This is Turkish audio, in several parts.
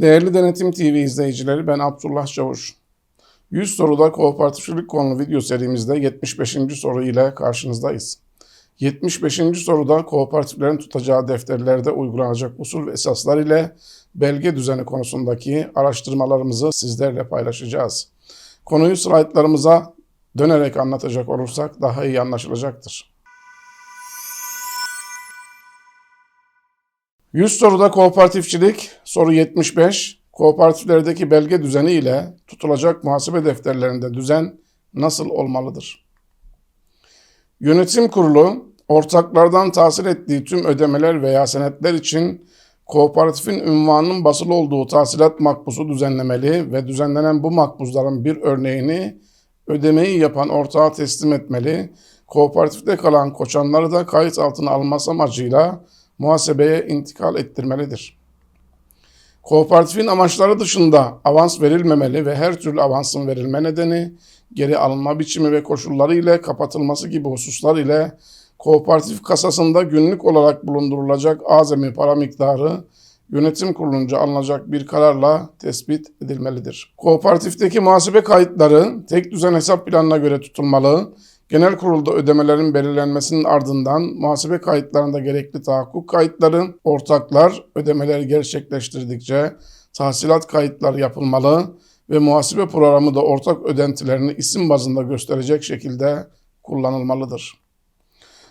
Değerli Denetim TV izleyicileri ben Abdullah Çavuş. 100 soruda kooperatifçilik konulu video serimizde 75. soru ile karşınızdayız. 75. soruda kooperatiflerin tutacağı defterlerde uygulanacak usul ve esaslar ile belge düzeni konusundaki araştırmalarımızı sizlerle paylaşacağız. Konuyu slaytlarımıza dönerek anlatacak olursak daha iyi anlaşılacaktır. 100 soruda kooperatifçilik, soru 75, kooperatiflerdeki belge düzeni ile tutulacak muhasebe defterlerinde düzen nasıl olmalıdır? Yönetim kurulu, ortaklardan tahsil ettiği tüm ödemeler veya senetler için kooperatifin ünvanının basılı olduğu tahsilat makbuzu düzenlemeli ve düzenlenen bu makbuzların bir örneğini ödemeyi yapan ortağa teslim etmeli, kooperatifte kalan koçanları da kayıt altına alması amacıyla muhasebeye intikal ettirmelidir. Kooperatifin amaçları dışında avans verilmemeli ve her türlü avansın verilme nedeni, geri alınma biçimi ve koşulları ile kapatılması gibi hususlar ile kooperatif kasasında günlük olarak bulundurulacak azami para miktarı yönetim kurulunca alınacak bir kararla tespit edilmelidir. Kooperatifteki muhasebe kayıtları tek düzen hesap planına göre tutulmalı, genel kurulda ödemelerin belirlenmesinin ardından muhasebe kayıtlarında gerekli tahakkuk kayıtları, ortaklar ödemeleri gerçekleştirdikçe tahsilat kayıtları yapılmalı ve muhasebe programı da ortak ödentilerini isim bazında gösterecek şekilde kullanılmalıdır.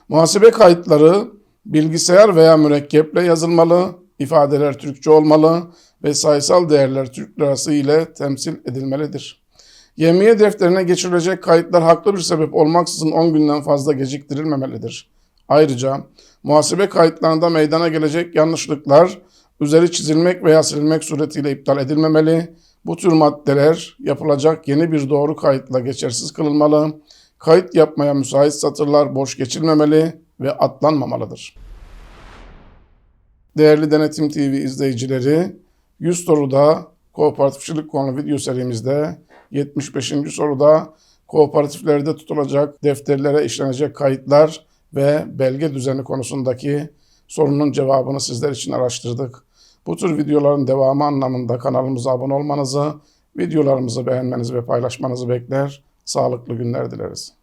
Muhasebe kayıtları bilgisayar veya mürekkeple yazılmalı, ifadeler Türkçe olmalı ve sayısal değerler Türk lirası ile temsil edilmelidir. Yemiye defterine geçirilecek kayıtlar haklı bir sebep olmaksızın 10 günden fazla geciktirilmemelidir. Ayrıca muhasebe kayıtlarında meydana gelecek yanlışlıklar üzeri çizilmek veya silinmek suretiyle iptal edilmemeli. Bu tür maddeler yapılacak yeni bir doğru kayıtla geçersiz kılınmalı. Kayıt yapmaya müsait satırlar boş geçilmemeli ve atlanmamalıdır. Değerli Denetim TV izleyicileri, 100 soruda kooperatifçilik konulu video serimizde 75. soruda kooperatiflerde tutulacak defterlere işlenecek kayıtlar ve belge düzeni konusundaki sorunun cevabını sizler için araştırdık. Bu tür videoların devamı anlamında kanalımıza abone olmanızı, videolarımızı beğenmenizi ve paylaşmanızı bekler. Sağlıklı günler dileriz.